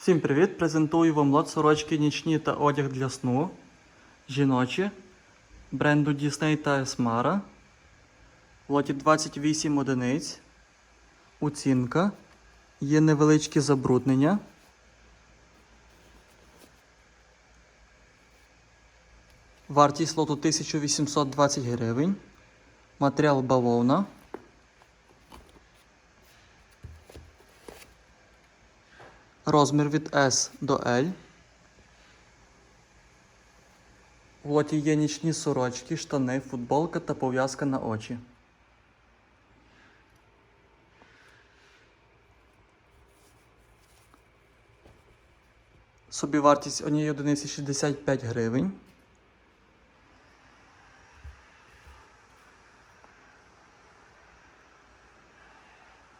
Всім привіт! Презентую вам лот сорочки нічні та одяг для сну. Жіночі бренду Disney та Esmara. Лоті 28 одиниць. Оцінка. Є невеличкі забруднення. Вартість лоту 1820 гривень. Матеріал бавовна. Розмір від S до L. В є нічні сорочки, штани, футболка та пов'язка на очі. Собівартість однієї одиниці 65 гривень.